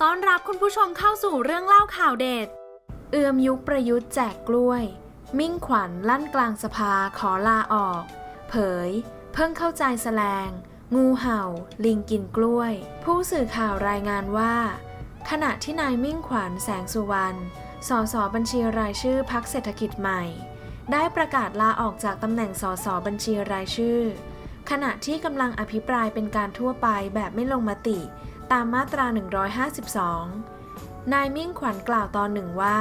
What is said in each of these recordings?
ต้อนรับคุณผู้ชมเข้าสู่เรื่องเล่าข่าวเด็ด เอื้อมยุคประยุทธ์แจกกล้วย มิ่งขวัญลั่นกลางสภาขอลาออก เผย เพิ่งเข้าใจแสลง งูเห่า ลิงกินกล้วย ผู้สื่อข่าวรายงานว่า ขณะที่นายมิ่งขวัญแสงสุวรรณ สสบัญชีรายชื่อพักเศรษฐกิจใหม่ ได้ประกาศลาออกจากตำแหน่งสสบัญชีรายชื่อ ขณะที่กำลังอภิปรายเป็นการทั่วไปแบบไม่ลงมติ ตามมาตรา 152 นายมิ่งขวัญกล่าวตอนหนึ่งว่า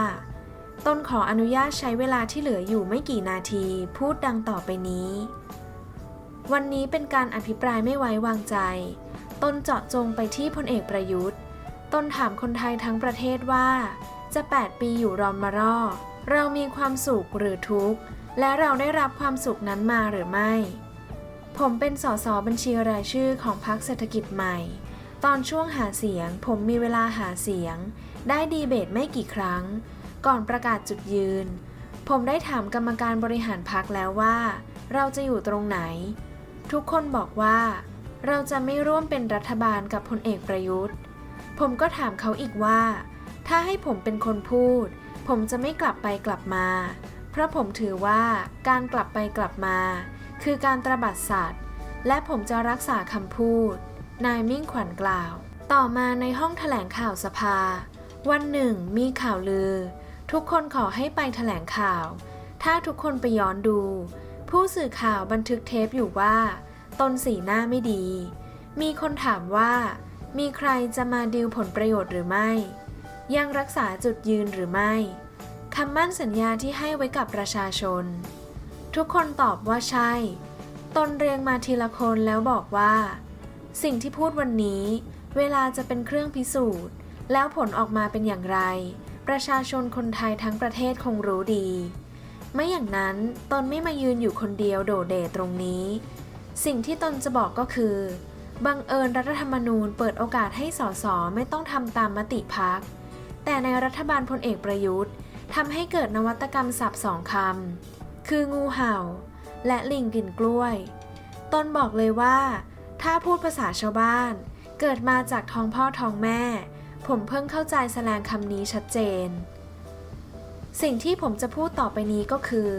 ตนขออนุญาตใช้เวลาที่เหลืออยู่ไม่กี่นาที พูดดังต่อไปนี้ วันนี้เป็นการอภิปรายไม่ไว้วางใจ ตนเจาะจงไปที่พลเอกประยุทธ์ ตนถามคนไทยทั้งประเทศว่า จะ 8 ปีอยู่รอมมารอ เรามีความสุขหรือทุกข์ และเราได้รับความสุขนั้นมาหรือไม่ผมเป็นสสบัญชีรายชื่อของพรรคเศรษฐกิจใหม่ ตอนช่วงหาเสียง ผมมีเวลาหาเสียง ได้ดีเบตไม่กี่ครั้ง ก่อนประกาศจุดยืน ผมได้ถามกรรมการบริหารพรรคแล้วว่า เราจะอยู่ตรงไหน ทุกคนบอกว่า เราจะไม่ร่วมเป็นรัฐบาลกับพลเอกประยุทธ์ ผมก็ถามเขาอีกว่า ถ้าให้ผมเป็นคนพูด ผมจะไม่กลับไปกลับมา เพราะผมถือว่าการกลับไปกลับมา คือการตระบัดสัตว์ และผมจะรักษาคำพูด นายมิ่งขวัญกล่าว ต่อมาในห้องแถลงข่าวสภา วันหนึ่งมีข่าวลือ ทุกคนขอให้ไปแถลงข่าว ถ้าทุกคนไปย้อนดู ผู้สื่อข่าวบันทึกเทปอยู่ว่า ตนสีหน้าไม่ดี มีคนถามว่า มีใครจะมาดีลผลประโยชน์หรือไม่ ยังรักษาจุดยืนหรือไม่คำมั่นสัญญาที่ให้ไว้กับประชาชน ทุกคนตอบว่าใช่ ตนเรียงมาทีละคนแล้วบอกว่า สิ่งที่พูดวันนี้ เวลาจะเป็นเครื่องพิสูจน์ แล้วผลออกมาเป็นอย่างไร ประชาชนคนไทยทั้งประเทศคงรู้ดี ไม่อย่างนั้นตนไม่มายืนอยู่คนเดียวโดดเด่ตรงนี้ สิ่งที่ตนจะบอกก็คือ บังเอิญรัฐธรรมนูญเปิดโอกาสให้สสไม่ต้องทำตามมติพัก แต่ในรัฐบาลพลเอกประยุทธ์ทำให้เกิดนวัตกรรมศัพท์สองคำคืองูเห่า และลิงกินกล้วย ตนบอกเลยว่า ถ้าพูดภาษาชาวบ้าน เกิดมาจากท้องพ่อท้องแม่ ผมเพิ่งเข้าใจแสลงคำนี้ชัดเจน สิ่งที่ผมจะพูดต่อไปนี้ก็คือ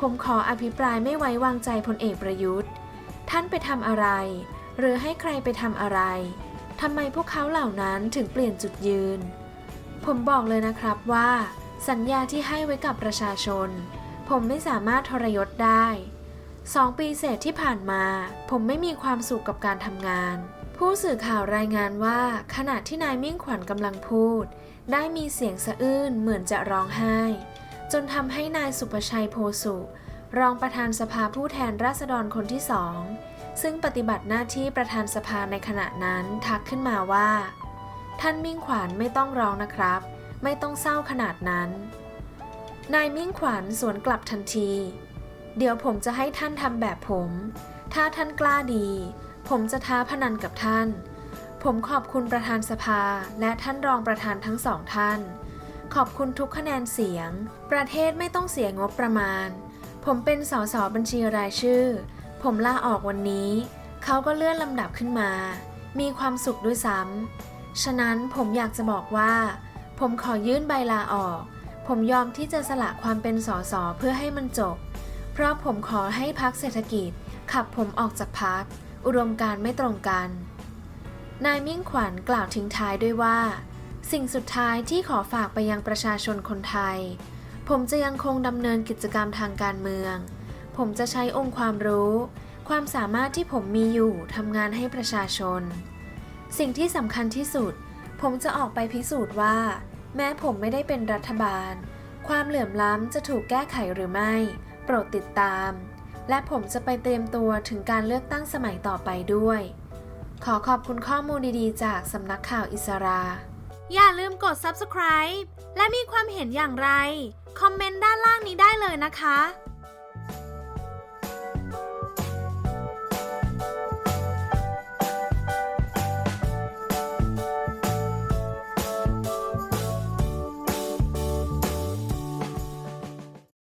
ผมขออภิปรายไม่ไว้วางใจพลเอกประยุทธ์ ท่านไปทำอะไร หรือให้ใครไปทำอะไรทำไมพวกเขาเหล่านั้นถึงเปลี่ยนจุดยืน ผมบอกเลยนะครับว่า สัญญาที่ให้ไว้กับประชาชน ผมไม่สามารถทรยศได้ สองปีเศษที่ผ่านมา ผมไม่มีความสุขกับการทำงาน ผู้สื่อข่าวรายงานว่า ขณะที่นายมิ่งขวัญกำลังพูด ได้มีเสียงสะอื้นเหมือนจะร้องไห้ จนทำให้นายสุประชัยโพสุ รองประธานสภาผู้แทนราษฎรคนที่สองซึ่งปฏิบัติหน้าที่ประธานสภาในขณะนั้นทักขึ้นมาว่า ท่านมิ่งขวัญไม่ต้องร้องนะครับ ไม่ต้องเศร้าขนาดนั้น นายมิ่งขวัญสวนกลับทันที เดี๋ยวผมจะให้ท่านทำแบบผม ถ้าท่านกล้าดี ผมจะท้าพนันกับท่าน ผมขอบคุณประธานสภาและท่านรองประธานทั้งสองท่าน ขอบคุณทุกคะแนนเสียง ประเทศไม่ต้องเสียงบประมาณ ผมเป็นสสบัญชีรายชื่อ ผมลาออกวันนี้ เขาก็เลื่อนลำดับขึ้นมา มีความสุขด้วยซ้ำ ฉะนั้นผมอยากจะบอกว่า ผมขอยื่นใบลาออก ผมยอมที่จะสละความเป็นสสเพื่อให้มันจบ เพราะผมขอให้พักเศรษฐกิจ ขับผมออกจากพัก อุดมการไม่ตรงกัน นายมิ่งขวัญกล่าวทิ้งท้ายด้วยว่า สิ่งสุดท้ายที่ขอฝากไปยังประชาชนคนไทย ผมจะยังคงดำเนินกิจกรรมทางการเมือง ผมจะใช้องค์ความรู้ ความสามารถที่ผมมีอยู่ทำงานให้ประชาชน สิ่งที่สำคัญที่สุด ผมจะออกไปพิสูจน์ว่า แม้ผมไม่ได้เป็นรัฐบาล ความเหลื่อมล้ำจะถูกแก้ไขหรือไม่ โปรดติดตาม และผมจะไปเตรียมตัวถึงการเลือกตั้งสมัยต่อไปด้วย ขอขอบคุณข้อมูลดีๆ จากสำนักข่าวอิสรา อย่าลืมกด subscribe และมีความเห็นอย่างไร คอมเมนต์ด้านล่างนี้ได้เลยนะคะ